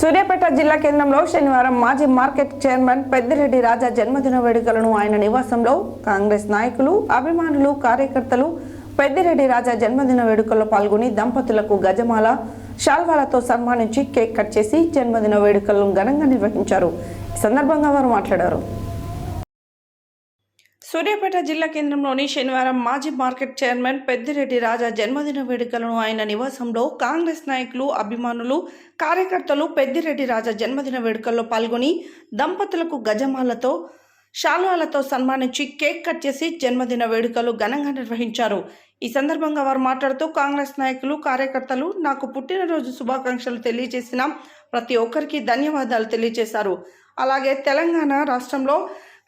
సూర్యాపేట జిల్లా కేంద్రంలో శనివారం మాజీ మార్కెట్ చైర్మన్ పెద్దిరెడ్డి రాజా జన్మదిన వేడుకలను ఆయన నివాసంలో కాంగ్రెస్ నాయకులు అభిమానులు కార్యకర్తలు పెద్దిరెడ్డి రాజా జన్మదిన వేడుకల్లో పాల్గొని దంపతులకు గజమాల శాల్వాలతో సన్మానించి కేక్ కట్ చేసి జన్మదిన వేడుకలను ఘనంగా నిర్వహించారు. ఈ సందర్భంగా వారు మాట్లాడారు. సూర్యాపేట జిల్లా కేంద్రంలోని శనివారం మాజీ మార్కెట్ చైర్మన్ పెద్దిరెడ్డి రాజా జన్మదిన వేడుకలను ఆయన నివాసంలో కాంగ్రెస్ నాయకులు అభిమానులు కార్యకర్తలు పెద్దిరెడ్డి రాజా జన్మదిన వేడుకల్లో పాల్గొని దంపతులకు గజమాలతో శాలువాలతో సన్మానించి కేక్ కట్ చేసి జన్మదిన వేడుకలు ఘనంగా నిర్వహించారు. ఈ సందర్భంగా వారు మాట్లాడుతూ కాంగ్రెస్ నాయకులు కార్యకర్తలు నాకు పుట్టినరోజు శుభాకాంక్షలు తెలియజేసిన ప్రతి ఒక్కరికి ధన్యవాదాలు తెలియజేశారు. అలాగే తెలంగాణ రాష్ట్రంలో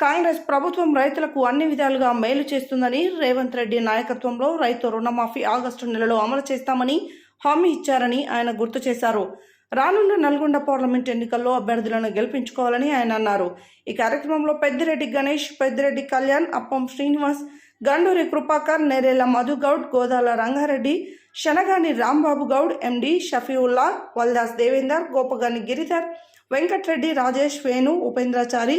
కాంగ్రెస్ ప్రభుత్వం రైతులకు అన్ని విధాలుగా మేలు చేస్తుందని రేవంత్ రెడ్డి నాయకత్వంలో రైతు రుణమాఫీ ఆగస్టు నెలలో అమలు చేస్తామని హామీ ఇచ్చారని ఆయన గుర్తు చేశారు. రానున్న నల్గొండ పార్లమెంట్ ఎన్నికల్లో అభ్యర్థులను గెలిపించుకోవాలని ఆయన అన్నారు. ఈ కార్యక్రమంలో పెద్దిరెడ్డి గణేష్ పెద్దిరెడ్డి కళ్యాణ్ అప్పం శ్రీనివాస్ గండూరి కృపాకర్ నేరేల మధుగౌడ్ గోదాల రంగారెడ్డి శనగాని రాంబాబు గౌడ్ ఎండి షఫీవుల్లా వల్దాస్ దేవేందర్ గోపగాని గిరిధర్ వెంకట్రెడ్డి రాజేష్ వేణు ఉపేంద్రాచారి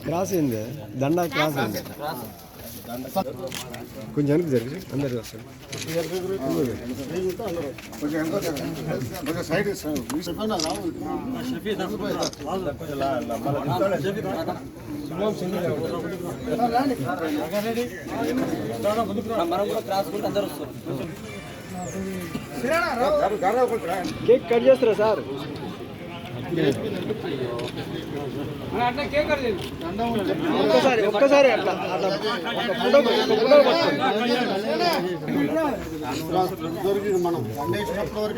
క్రాస్ అయింది దండ క్రాస్ అయింది కొంచెం వెనక్కి జరిగి అందరు వస్తారు కేక్ కట్ చేస్తారా సార్? ఒక్కసారి ఒక్కసారి అట్లా అట్లా ఒక మనం పండేసినప్పటి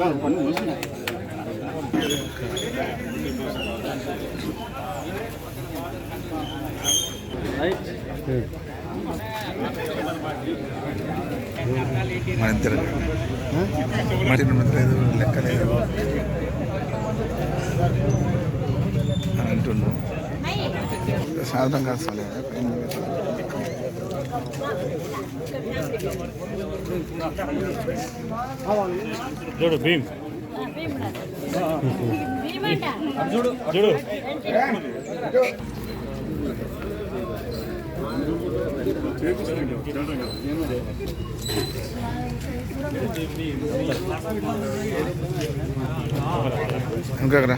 వరకు మన ఇద్దరు మరి లేదు లెక్క లేదు అని అంటుండ్రు సాధనం కాదు సార్ చూడు భీమ్. చూడు. చూడు. ఇంకా రా